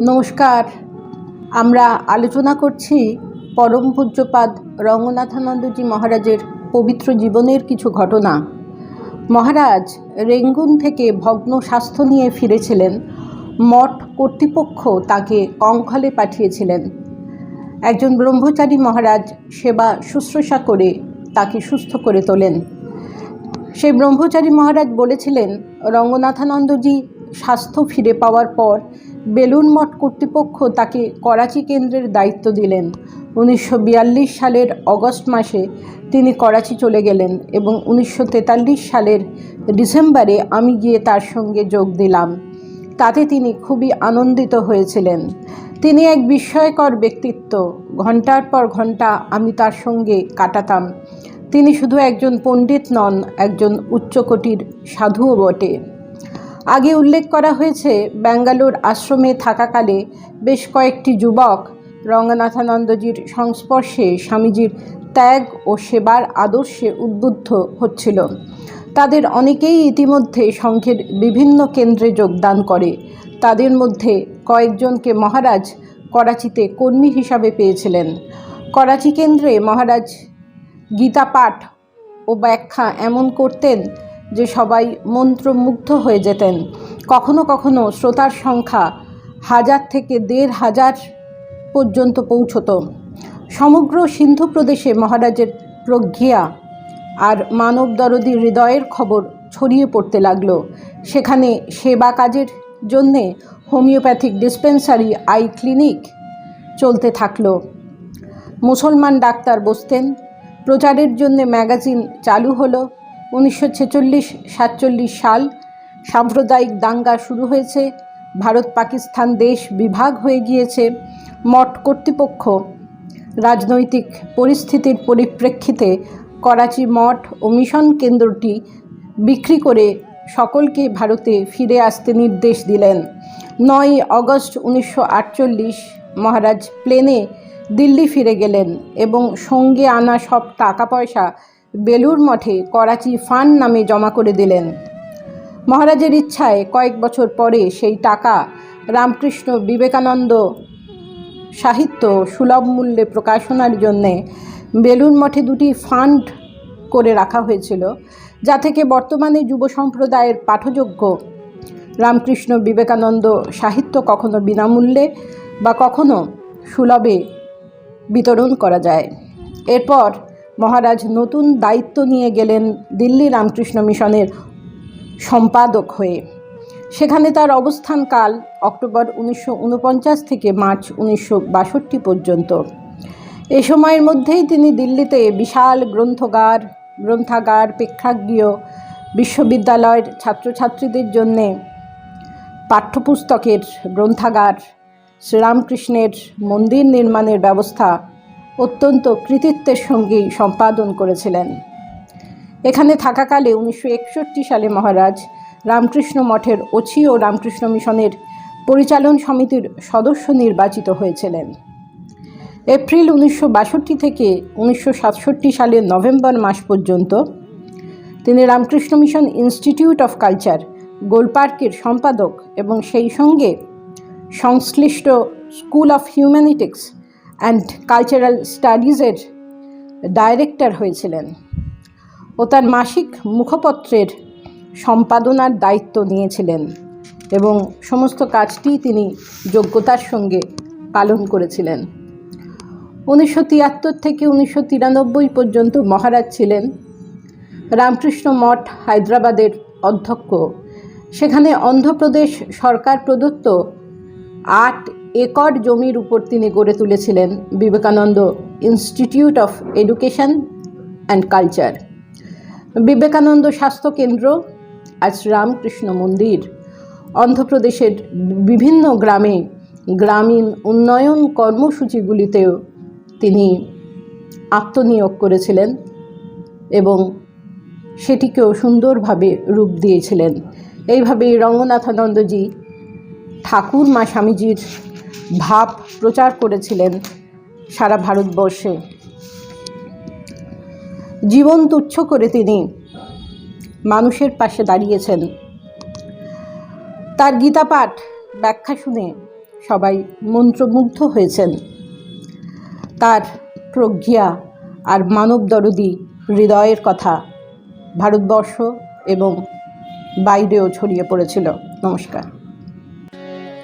নমস্কার। আমরা আলোচনা করছি পরম পূজ্যপাদ রঙ্গনাথানন্দজি মহারাজের পবিত্র জীবনের কিছু ঘটনা। মহারাজ রেঙ্গুন থেকে ভগ্ন স্বাস্থ্য নিয়ে ফিরেছিলেন। মঠ কর্তৃপক্ষ তাকে কঙ্খলে পাঠিয়েছিলেন। একজন ব্রহ্মচারী মহারাজ সেবা শুশ্রূষা করে তাকে সুস্থ করে তোলেন। সেই ব্রহ্মচারী মহারাজ বলেছিলেন, রঙ্গনাথানন্দজি স্বাস্থ্য ফিরে পাওয়ার পর বেলুন মঠ কর্তৃপক্ষ তাকে করাচি কেন্দ্রের দায়িত্ব দিলেন। উনিশশো বিয়াল্লিশ সালের অগস্ট মাসে তিনি করাচি চলে গেলেন এবং উনিশশো তেতাল্লিশ সালের ডিসেম্বরে আমি গিয়ে তার সঙ্গে যোগ দিলাম। তাতে তিনি খুবই আনন্দিত হয়েছিলেন। তিনি এক বিস্ময়কর ব্যক্তিত্ব। ঘণ্টার পর ঘণ্টা আমি তার সঙ্গে কাটাতাম। তিনি শুধু একজন পণ্ডিত নন, একজন উচ্চকোটির সাধুও বটে। আগে উল্লেখ করা হয়েছে, ব্যাঙ্গালোর আশ্রমে থাকাকালে বেশ কয়েকটি যুবক রঙ্গনাথানন্দজির সংস্পর্শে স্বামীজির ত্যাগ ও সেবার আদর্শে উদ্বুদ্ধ হচ্ছিল। তাদের অনেকেই ইতিমধ্যে সংঘের বিভিন্ন কেন্দ্রে যোগদান করে। তাদের মধ্যে কয়েকজনকে মহারাজ করাচিতে কর্মী হিসাবে পেয়েছিলেন। করাচি কেন্দ্রে মহারাজ গীতা পাঠ ও ব্যাখ্যা এমন করতেন যে সবাই মন্ত্রমুগ্ধ হয়ে যেতেন। কখনো কখনো শ্রোতার সংখ্যা হাজার থেকে দেড় হাজার পর্যন্ত পৌঁছত। সমগ্র সিন্ধু প্রদেশে মহারাজের প্রজ্ঞা আর মানব দরদি হৃদয়ের খবর ছড়িয়ে পড়তে লাগল। সেখানে সেবা কাজের জন্যে হোমিওপ্যাথিক ডিসপেন্সারি আই ক্লিনিক চলতে থাকল। মুসলমান ডাক্তার বসতেন। প্রচারের জন্য ম্যাগাজিন চালু হলো। উনিশশো ছেচল্লিশ, সাতচল্লিশ সাল সাম্প্রদায়িক দাঙ্গা শুরু হয়েছে। ভারত পাকিস্তান দেশ বিভাগ হয়ে গিয়েছে। মঠ কর্তৃপক্ষ রাজনৈতিক পরিস্থিতির পরিপ্রেক্ষিতে করাচি মঠ ও মিশন কেন্দ্রটি বিক্রি করে সকলকে ভারতে ফিরে আসতে নির্দেশ দিলেন। নয় অগস্ট উনিশশো আটচল্লিশ মহারাজ প্লেনে দিল্লি ফিরে গেলেন এবং সঙ্গে আনা সব টাকা পয়সা বেলুর মঠে করাচি ফান্ড নামে জমা করে দিলেন। মহারাজের ইচ্ছায় কয়েক বছর পরে সেই টাকা রামকৃষ্ণ বিবেকানন্দ সাহিত্য সুলভ মূল্যে প্রকাশনার জন্যে বেলুন মঠে দুটি ফান্ড করে রাখা হয়েছিল, যা থেকে বর্তমানে যুব সম্প্রদায়ের পাঠযোগ্য রামকৃষ্ণ বিবেকানন্দ সাহিত্য কখনো বিনামূল্যে বা কখনো সুলভে বিতরণ করা যায়। এরপর মহারাজ নতুন দায়িত্ব নিয়ে গেলেন দিল্লি রামকৃষ্ণ মিশনের সম্পাদক হয়ে। সেখানে তার অবস্থানকাল অক্টোবর উনিশশো ঊনপঞ্চাশ থেকে মার্চ উনিশশো বাষট্টি পর্যন্ত। এ সময়ের মধ্যেই তিনি দিল্লিতে বিশাল গ্রন্থগার, গ্রন্থাগার, প্রেক্ষাগৃহ, বিশ্ববিদ্যালয়ের ছাত্রছাত্রীদের জন্যে পাঠ্যপুস্তকের গ্রন্থাগার, শ্রীরামকৃষ্ণের মন্দির নির্মাণের ব্যবস্থা অত্যন্ত কৃতিত্বের সঙ্গেই সম্পাদন করেছিলেন। এখানে থাকাকালে উনিশশো একষট্টি সালে মহারাজ রামকৃষ্ণ মঠের ওছি ও রামকৃষ্ণ মিশনের পরিচালন সমিতির সদস্য নির্বাচিত হয়েছিলেন। এপ্রিল উনিশশো বাষট্টি থেকে উনিশশো সাতষট্টি সালের নভেম্বর মাস পর্যন্ত তিনি Ramakrishna mission institute of culture গোলপার্কের সম্পাদক এবং সেই সঙ্গে সংশ্লিষ্ট school of humanities and cultural স্টাডিজের director হয়েছিলেন ও তার মাসিক মুখপত্রের সম্পাদনার দায়িত্ব নিয়েছিলেন এবং সমস্ত কাজটি তিনি যোগ্যতার সঙ্গে পালন করেছিলেন। উনিশশো তিয়াত্তর থেকে উনিশশো তিরানব্বই পর্যন্ত মহারাজ ছিলেন। রামকৃষ্ণ মঠ হায়দ্রাবাদের অধ্যক্ষ। সেখানে অন্ধ্রপ্রদেশ সরকার প্রদত্ত আট একর জমির উপর তিনি গড়ে তুলেছিলেন Vivekananda institute of education and culture. Vivekananda স্বাস্থ্য কেন্দ্র আজ রামকৃষ্ণ মন্দির। অন্ধ্রপ্রদেশের বিভিন্ন গ্রামে গ্রামীণ উন্নয়ন কর্মসূচিগুলিতেও তিনি আত্মনিয়োগ করেছিলেন এবং সেটিকেও সুন্দরভাবে রূপ দিয়েছিলেন। এইভাবেই রঙ্গনাথানন্দজি ঠাকুর মা স্বামীজির ভাব প্রচার করেছিলেন সারা ভারতবর্ষে। জীবন তুচ্ছ করে তিনি মানুষের পাশে দাঁড়িয়েছেন। তার গীতা পাঠ ব্যাখ্যা শুনে সবাই মন্ত্রমুগ্ধ হয়েছেন। তার প্রজ্ঞা আর মানবদরদি হৃদয়ের কথা ভারতবর্ষ এবং বাইরেও ছড়িয়ে পড়েছিল। নমস্কার।